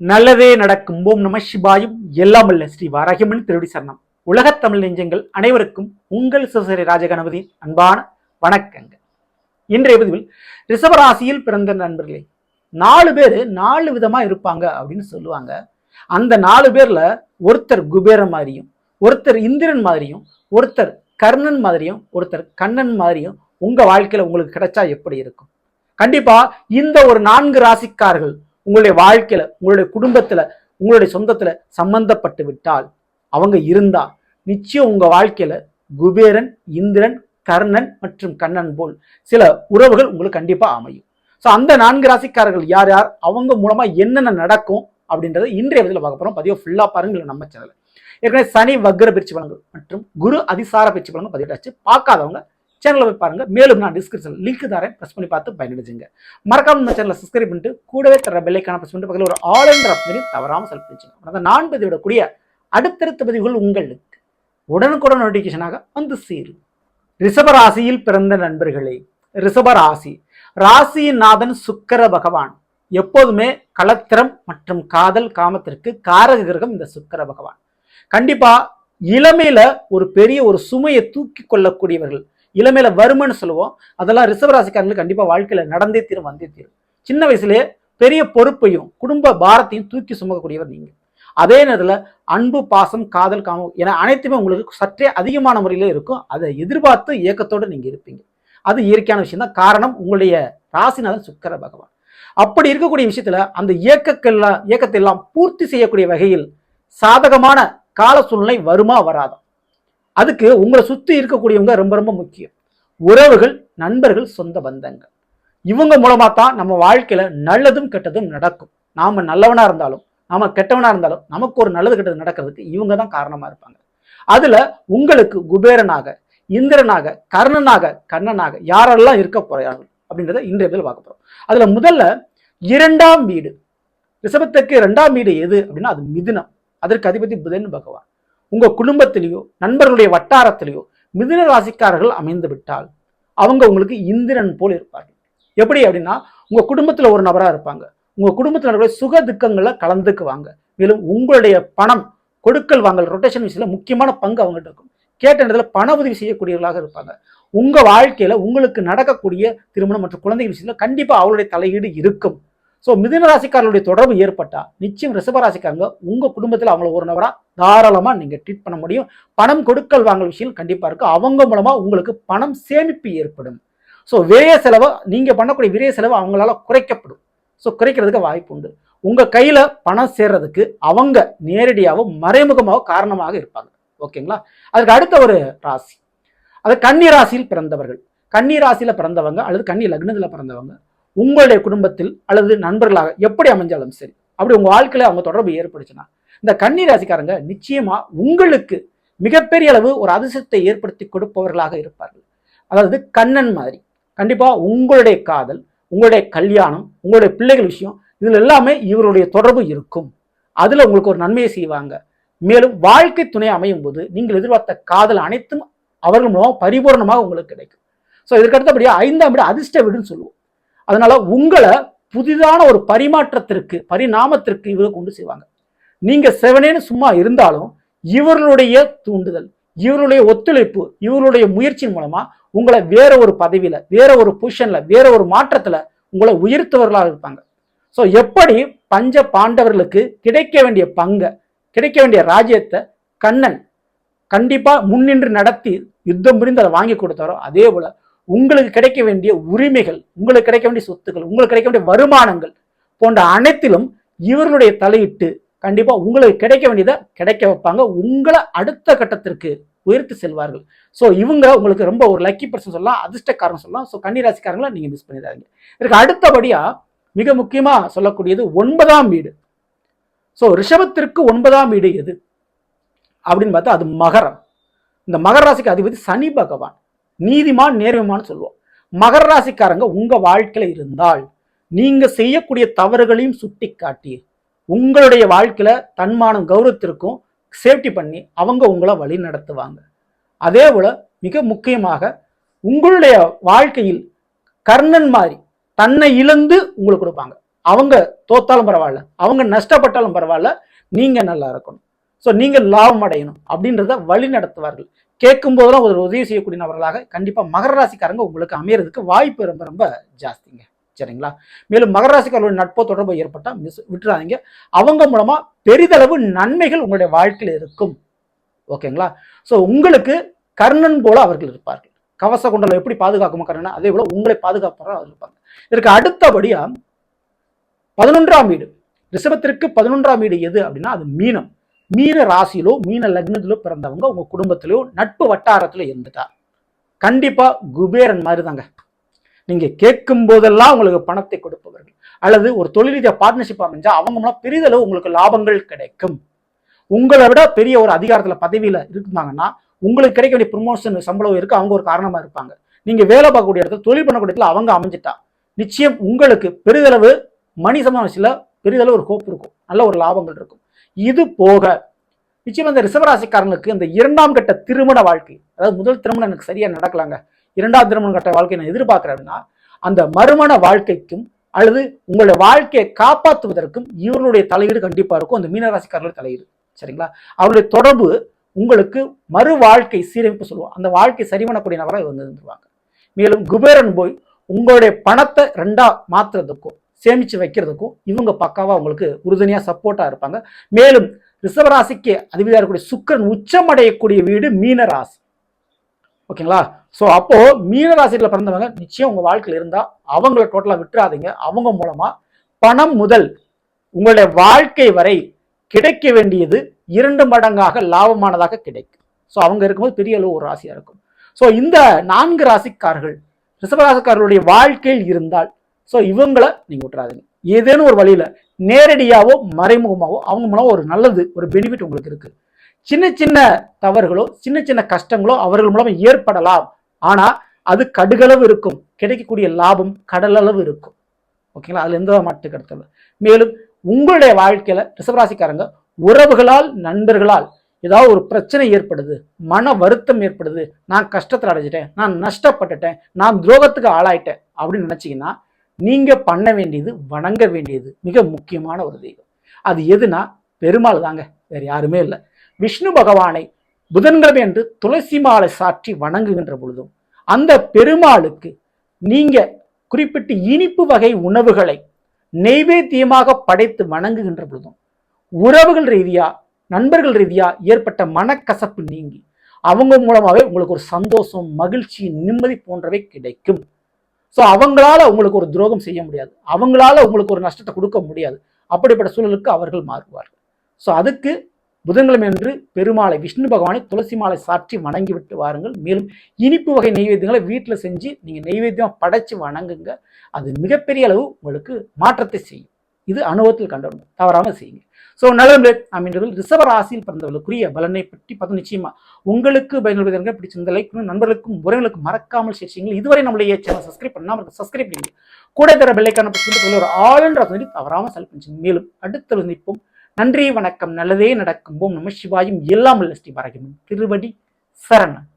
நல்லதே நடக்கும். ஓம் நம சிவாயும் எல்லாம் அல்ல. ஸ்ரீ வாராகியம்மன் திருடி சரணம். உலகத் தமிழ் நெஞ்சங்கள் அனைவருக்கும் உங்கள் சிவசரி ராஜகணபதி அன்பான வணக்கங்கள். இன்றைய பதிவில் ரிஷபராசியில் பிறந்த நண்பர்களே நாலு பேர் நாலு விதமாக இருப்பாங்க அப்படின்னு சொல்லுவாங்க. அந்த நாலு பேரில் ஒருத்தர் குபேரன் மாதிரியும் ஒருத்தர் இந்திரன் மாதிரியும் ஒருத்தர் கர்ணன் மாதிரியும் ஒருத்தர் கண்ணன் மாதிரியும் உங்கள் வாழ்க்கையில் உங்களுக்கு கிடைச்சா எப்படி இருக்கும்? கண்டிப்பாக இந்த ஒரு நான்கு ராசிக்காரர்கள் உங்களுடைய வாழ்க்கையில உங்களுடைய குடும்பத்துல உங்களுடைய சொந்தத்துல சம்பந்தப்பட்டு விட்டால் அவங்க இருந்தா நிச்சயம் உங்க வாழ்க்கையில குபேரன் இந்திரன் கர்ணன் மற்றும் கண்ணன் போல் சில உறவுகள் உங்களுக்கு கண்டிப்பா அமையும். ஸோ அந்த நான்கு ராசிக்காரர்கள் யார் யார்? அவங்க மூலமா என்னென்ன நடக்கும் அப்படின்றத இன்றைய பதிவில் பார்க்க போறோம். பதிவு ஃபுல்லா பாருங்க நம்ம சேனல் ஏற்கனவே சனி வக்ர பிரிச்சு பலன்கள் மற்றும் குரு அதிசார பிரிச்சு பலன்கள் பதிவிட்டாச்சு பார்க்காதவங்க சேனலில் போய் பாருங்கள் மேலும் நான் டிஸ்கிரிப்ஷன் லிங்க் தரேன். ப்ரெஸ் பண்ணி பார்த்து பயனடைஞ்சுங்க. மறக்காம இந்த சேனலை சப்ஸ்கிரைப் பண்ணிட்டு கூடவே தர பெல்லைக்கான ப்ரெஸ் பண்ணிட்டு பக்கத்தில் ஒரு ஆல் என்ற ஆப்ஷனையும் தவறாமல் செலக்ட் பண்ணிச்சுங்க அந்த நான் பதிவிடக்கூடிய அடுத்தடுத்த பதிவுகள் உங்களுக்கு உடனுக்குடன் நோட்டிஃபிகேஷனாக வந்து சேரும். ரிஷபராசியில் பிறந்த நண்பர்களே ரிஷபராசி ராசியின் நாதன் சுக்கர பகவான். எப்போதுமே கலத்திரம் மற்றும் காதல் காமத்திற்கு காரக கிரகம் இந்த சுக்கர பகவான். கண்டிப்பா இளமையில ஒரு பெரிய ஒரு சுமையை தூக்கி கொள்ளக்கூடியவர்கள் இளமையில வருமன்னு சொல்லுவோம். அதெல்லாம் ரிசவராசிக்காரங்களுக்கு கண்டிப்பா வாழ்க்கையில நடந்தே தீரும் வந்தே தீரும். சின்ன வயசுலயே பெரிய பொறுப்பையும் குடும்ப பாரத்தையும் தூக்கி சுமக்கக்கூடியவர் நீங்க. அதே நேரத்தில் அன்பு பாசம் காதல் காமம் என அனைத்துமே உங்களுக்கு சற்றே அதிகமான முறையில இருக்கும். அதை எதிர்பார்த்து இயக்கத்தோடு நீங்கள் இருப்பீங்க. அது இயற்கையான விஷயம் தான் காரணம் உங்களுடைய ராசிநாதன் சுக்கர பகவான். அப்படி இருக்கக்கூடிய விஷயத்துல அந்த இயக்கக்கெல்லாம் இயக்கத்தை எல்லாம் பூர்த்தி செய்யக்கூடிய வகையில் சாதகமான கால சூழ்நிலை வருமா வராதா? அதுக்கு உங்களை சுத்தி இருக்கக்கூடியவங்க ரொம்ப ரொம்ப முக்கியம். உறவுகள் நண்பர்கள் சொந்த பந்தங்கள். இவங்க மூலமாக தான் நம்ம வாழ்க்கையில நல்லதும் கெட்டதும் நடக்கும். நாம நல்லவனா இருந்தாலும் நாம கெட்டவனா இருந்தாலும் நமக்கு ஒரு நல்லது கெட்டது நடக்கிறதுக்கு இவங்க தான் காரணமா இருப்பாங்க. அதுல உங்களுக்கு குபேரனாக இந்திரனாக கர்ணனாக கண்ணனாக யாரெல்லாம் இருக்க போகிறார்கள் அப்படின்றத இன்றைய இதில் பார்க்க போகிறோம் அதுல முதல்ல இரண்டாம் வீடு. ரிஷபத்துக்கு இரண்டாம் வீடு எது அப்படின்னா அது மிதுனம். அதற்கு அதிபதி புதன் பகவான். உங்கள் குடும்பத்திலேயோ நண்பர்களுடைய வட்டாரத்திலேயோ மிதுன ராசிக்காரர்கள் அமைந்து விட்டால் அவங்க உங்களுக்கு இந்திரன் போல் இருப்பார்கள். எப்படி அப்படின்னா உங்கள் குடும்பத்தில் ஒரு நபராக இருப்பாங்க. உங்கள் குடும்பத்தில் சுக துக்கங்களை கலந்துக்குவாங்க. மேலும் உங்களுடைய பணம் கொடுக்கல் வாங்கல் ரொட்டேஷன் விஷயத்தில் முக்கியமான பங்கு அவங்ககிட்ட இருக்கும். கேட்ட இடத்துல பண உதவி செய்யக்கூடியவர்களாக இருப்பாங்க. உங்கள் வாழ்க்கையில் உங்களுக்கு நடக்கக்கூடிய திருமணம் மற்றும் குழந்தைகள் விஷயத்தில் கண்டிப்பாக அவளுடைய தலையீடு இருக்கும். ஸோ மிதுனராசிக்காரர்களுடைய தொடர்பு ஏற்பட்டால் நிச்சயம் ரிஷபராசிக்காரங்க உங்கள் குடும்பத்தில் அவங்கள ஒரு நபராக தாராளமாக நீங்கள் ட்ரீட் பண்ண முடியும். பணம் கொடுக்கல் வாங்கல் விஷயம் கண்டிப்பாக இருக்கும் அவங்க மூலமாக உங்களுக்கு பணம் சேமிப்பு ஏற்படும். ஸோ விரைய செலவை நீங்கள் பண்ணக்கூடிய விரைய செலவு அவங்களால குறைக்கப்படும். ஸோ குறைக்கிறதுக்கு வாய்ப்பு உண்டு. உங்கள் கையில் பணம் சேர்றதுக்கு அவங்க நேரடியாகவும் மறைமுகமாக காரணமாக இருப்பாங்க. ஓகேங்களா அதுக்கு அடுத்த ஒரு ராசி. அது கன்னி ராசியில் பிறந்தவர்கள். கன்னி ராசியில் பிறந்தவங்க அல்லது கன்னி லக்னத்தில் பிறந்தவங்க உங்களுடைய குடும்பத்தில் அல்லது நண்பர்களாக எப்படி அமைஞ்சாலும் சரி அப்படி உங்கள் வாழ்க்கையில் அவங்க தொடர்பு ஏற்படுச்சுன்னா இந்த கன்னி ராசிக்காரங்க நிச்சயமாக உங்களுக்கு மிகப்பெரிய அளவு ஒரு அதிர்ஷ்டத்தை ஏற்படுத்தி கொடுப்பவர்களாக இருப்பார்கள். அதாவது கண்ணன் மாதிரி. கண்டிப்பாக உங்களுடைய காதல் உங்களுடைய கல்யாணம் உங்களுடைய பிள்ளைகள் விஷயம் இதில் எல்லாமே இவருடைய தொடர்பு இருக்கும். அதில் உங்களுக்கு ஒரு நன்மையை செய்வாங்க. மேலும் வாழ்க்கை துணை அமையும் போது நீங்கள் எதிர்பார்த்த காதல் அனைத்தும் அவர்கள் மூலம் பரிபூர்ணமாக உங்களுக்கு கிடைக்கும். ஸோ இதற்கடுத்தபடியாக ஐந்தாம் வீடு அதிர்ஷ்ட வீடுன்னு சொல்லுவோம். அதனால உங்களை புதிதான ஒரு பரிமாற்றத்திற்கு பரிணாமத்திற்கு இவங்க கொண்டு செய்வாங்க. நீங்க செவனேன்னு சும்மா இருந்தாலும் இவர்களுடைய தூண்டுதல் இவருடைய ஒத்துழைப்பு இவருடைய முயற்சியின் மூலமா உங்களை வேற ஒரு பதவியில வேற ஒரு பொசிஷன்ல வேற ஒரு மாற்றத்துல உங்களை உயர்த்தவர்களாக இருப்பாங்க. ஸோ எப்படி பஞ்ச பாண்டவர்களுக்கு கிடைக்க வேண்டிய பங்கை கிடைக்க வேண்டிய ராஜ்யத்தை கண்ணன் கண்டிப்பா முன்னின்று நடத்தி யுத்தம் புரிந்து அதை வாங்கி கொடுத்தாரோ அதே போல உங்களுக்கு கிடைக்க வேண்டிய உரிமைகள் உங்களுக்கு கிடைக்க வேண்டிய சொத்துக்கள் உங்களுக்கு கிடைக்க வேண்டிய வருமானங்கள் போன்ற அனைத்திலும் இவர்களுடைய தலையிட்டு கண்டிப்பாக உங்களுக்கு கிடைக்க வேண்டியதை கிடைக்க வைப்பாங்க. உங்களை அடுத்த கட்டத்திற்கு உயர்த்து செல்வார்கள். ஸோ இவங்க உங்களுக்கு ரொம்ப ஒரு லக்கி பர்சன் சொல்லலாம் அதிர்ஷ்டக்காரன் சொல்லலாம். ஸோ கன்னிராசிக்காரங்களை நீங்கள் மிஸ் பண்ணிடாதீங்க. இதுக்கு அடுத்தபடியாக மிக முக்கியமாக சொல்லக்கூடியது ஒன்பதாம் வீடு. ஸோ ரிஷபத்திற்கு ஒன்பதாம் வீடு எது? அப்படின்னு பார்த்தா அது மகரம். இந்த மகர ராசிக்கு அதிபதி சனி பகவான். நீதிமான் நேர்மைமான்னு சொல்லுவோம் மகர ராசிக்காரங்க உங்க வாழ்க்கையில இருந்தால் நீங்க செய்யக்கூடிய தவறுகளையும் சுட்டி காட்டி உங்களுடைய வாழ்க்கையில தன்மானம் கௌரவத்திற்கும் சேஃப்டி பண்ணி அவங்க உங்களை வழி நடத்துவாங்க. அதே போல மிக முக்கியமாக உங்களுடைய வாழ்க்கையில் கர்ணன் மாதிரி தன்னை இழந்து உங்களுக்கு கொடுப்பாங்க. அவங்க தோத்தாலும் பரவாயில்ல அவங்க நஷ்டப்பட்டாலும் பரவாயில்ல நீங்க நல்லா இருக்கணும். ஸோ நீங்கள் லாபம் அடையணும் அப்படின்றத வழி நடத்துவார்கள். கேட்கும் போதெல்லாம் ஒரு உதவி செய்யக்கூடிய நபர்களாக கண்டிப்பாக மகர ராசிக்காரங்க உங்களுக்கு அமையறதுக்கு வாய்ப்பு ரொம்ப ரொம்ப ஜாஸ்திங்க. சரிங்களா? மேலும் மகர ராசிக்காரர்களுடைய நட்போ தொடர்பு ஏற்பட்டால் மிஸ் விட்டுறாதீங்க. அவங்க மூலமாக பெரிதளவு நன்மைகள் உங்களுடைய வாழ்க்கையில் இருக்கும். ஓகேங்களா? ஸோ உங்களுக்கு கர்ணன் போல அவர்கள் இருப்பார்கள். கவச குண்டலம் எப்படி பாதுகாக்குமோ கர்ணன் அதே போல உங்களை பாதுகாப்பாக அவர் இருப்பாங்க. இதற்கு அடுத்தபடியாக பதினொன்றாம் வீடு. ரிஷபத்திற்கு பதினொன்றாம் வீடு எது அப்படின்னா அது மீனம். மீன ராசியிலோ மீன லக்னத்திலோ பிறந்தவங்க உங்க குடும்பத்திலோ நட்பு வட்டாரத்திலோ இருந்துட்டா. கண்டிப்பா குபேரன் மாதிரி தாங்க நீங்க கேட்கும் போதெல்லாம் உங்களுக்கு பணத்தை கொடுப்பவர்கள். அல்லது ஒரு தொழில் பார்ட்னர்ஷிப் அமைஞ்சா அவங்க பெரிதளவு உங்களுக்கு லாபங்கள் கிடைக்கும். உங்களை விட பெரிய ஒரு அதிகாரத்துல பதவியில இருந்தாங்கன்னா உங்களுக்கு கிடைக்க வேண்டிய ப்ரொமோஷன் சம்பளம் இருக்கு அவங்க ஒரு காரணமா இருப்பாங்க. நீங்க வேலை பார்க்கக்கூடிய இடத்துல தொழில் பண்ணக்கூடிய இடத்துல அவங்க அமைஞ்சிட்டா நிச்சயம் உங்களுக்கு பெரிதளவு மணி சம்பளம் பெரிதளவு ஒரு ஹோப் இருக்கும். நல்ல ஒரு லாபங்கள் இருக்கும். இது போக நிச்சயம் அந்த ரிசவராசிக்காரனுக்கு இந்த இரண்டாம் கட்ட திருமண வாழ்க்கை அதாவது முதல் திருமணம் எனக்கு சரியா நடக்கலாங்க. இரண்டாம் திருமணம் கட்ட வாழ்க்கை நான் எதிர்பார்க்கிறேன் அப்படின்னா அந்த மறுமண வாழ்க்கைக்கும் அல்லது உங்களுடைய வாழ்க்கையை காப்பாற்றுவதற்கும் இவர்களுடைய தலையீடு கண்டிப்பா இருக்கும் அந்த மீனராசிக்காரர்களுடைய தலையீடு. சரிங்களா? அவருடைய தொடர்பு உங்களுக்கு மறு வாழ்க்கை சீரமைப்பு சொல்லுவோம் அந்த வாழ்க்கை சரி பண்ணக்கூடிய நபராக இவங்க இருந்துருவாங்க. மேலும் குபேரன் போய் உங்களுடைய பணத்தை ரெண்டா மாத்துறதுக்கும் சேமித்து வைக்கிறதுக்கும் இவங்க பக்காவாக உங்களுக்கு உறுதுணையாக சப்போர்ட்டாக இருப்பாங்க. மேலும் ரிஷபராசிக்கு அதிபதியாக இருக்கக்கூடிய சுக்கரன் உச்சமடையக்கூடிய வீடு மீனராசி. ஓகேங்களா? ஸோ அப்போது மீனராசியில் பிறந்தவங்க நிச்சயம் உங்கள் வாழ்க்கையில் இருந்தால் அவங்கள டோட்டலாக விட்டுறாதீங்க. அவங்க மூலமாக பணம் முதல் உங்களுடைய வாழ்க்கை வரை கிடைக்க வேண்டியது இரண்டு மடங்காக லாபமானதாக கிடைக்கும். ஸோ அவங்க இருக்கும்போது பெரிய அளவு ஒரு ராசியாக இருக்கும். ஸோ இந்த நான்கு ராசிக்காரர்கள் ரிஷபராசிக்காரர்களுடைய வாழ்க்கையில் இருந்தால் ஸோ இவங்களை நீங்கள் விட்டுறாதீங்க. ஏதேனும் ஒரு வழியில் நேரடியாகவோ மறைமுகமாகவோ அவங்க மூலம் ஒரு நல்லது ஒரு பெனிஃபிட் உங்களுக்கு இருக்குது சின்ன சின்ன தவறுகளோ சின்ன சின்ன கஷ்டங்களோ அவர்கள் மூலம் ஏற்படலாம். ஆனால் அது கடுகளவு இருக்கும். கிடைக்கக்கூடிய லாபம் கடலளவு இருக்கும். ஓகேங்களா அதில் எந்த மாட்டு கருத்துல மேலும் உங்களுடைய வாழ்க்கையில் ரிசவராசிக்காரங்க உறவுகளால் நண்பர்களால் ஏதாவது ஒரு பிரச்சனை ஏற்படுது மன வருத்தம் ஏற்படுது நான் கஷ்டத்தில் அடைஞ்சிட்டேன் நான் நஷ்டப்பட்டுட்டேன் நான் துரோகத்துக்கு ஆளாயிட்டேன் அப்படின்னு நினச்சிங்கன்னா நீங்கள் பண்ண வேண்டியது வணங்க வேண்டியது மிக முக்கியமான ஒரு தெய்வம். அது எதுனா பெருமாள் தாங்க வேறு யாருமே இல்லை. விஷ்ணு பகவானை புதன்கிழமை என்று துளசி மாலை சாற்றி வணங்குகின்ற பொழுதும் அந்த பெருமாளுக்கு நீங்கள் குறிப்பிட்டு இனிப்பு வகை உணவுகளை நெய்வேத்தியமாக படைத்து வணங்குகின்ற பொழுதும் உறவுகள் ரீதியா நண்பர்கள் ரீதியா ஏற்பட்ட மனக்கசப்பு நீங்கி அவங்க மூலமாகவே உங்களுக்கு ஒரு சந்தோஷம் மகிழ்ச்சி நிம்மதி போன்றவை கிடைக்கும். ஸோ அவங்களால உங்களுக்கு ஒரு துரோகம் செய்ய முடியாது. அவங்களால உங்களுக்கு ஒரு நஷ்டத்தை கொடுக்க முடியாது. அப்படிப்பட்ட சூழலுக்கு அவர்கள் மாறுவார்கள். ஸோ அதுக்கு புதன்கிழமை அன்று பெருமாளை விஷ்ணு பகவானை துளசி மாலை சாற்றி வணங்கி விட்டு வாருங்கள். மேலும் இனிப்பு வகை நெய்வேத்தியங்களை வீட்டில் செஞ்சு நீங்கள் நெய்வேத்தியமாக படைச்சு வணங்குங்க. அது மிகப்பெரிய அளவு உங்களுக்கு மாற்றத்தை செய்யும். இது அனுபவத்தில் கண்டவங்க தவறாமல் செய்யுங்க. ஸோ நல்லது அப்படின்றது ரிசவ ராசியில் பிறந்தவர்களுக்குரிய பலனை பற்றி பார்த்து நிச்சயமா உங்களுக்கு பயனுள்ளதாக பிடிச்சிருந்த லைக் நண்பர்களுக்கும் உறவுகளுக்கும் மறக்காமல் சேர்ச்சிங்க இதுவரை நம்மளுடைய சேனல் சப்ஸ்கிரைப் பண்ணாமல் சப்ஸ்கிரைப் பண்ணுங்க கூட தர பெல்லைக்கான ஒரு ஆல் என்ற தவறாமல் செல் பண்ணி மேலும் அடுத்த நிற்போம் நன்றி வணக்கம். நல்லதே நடக்கும். ஓம் நம சிவாயும். எல்லாம் ஸ்ரீ பரகிமன் திருவடி சரணன்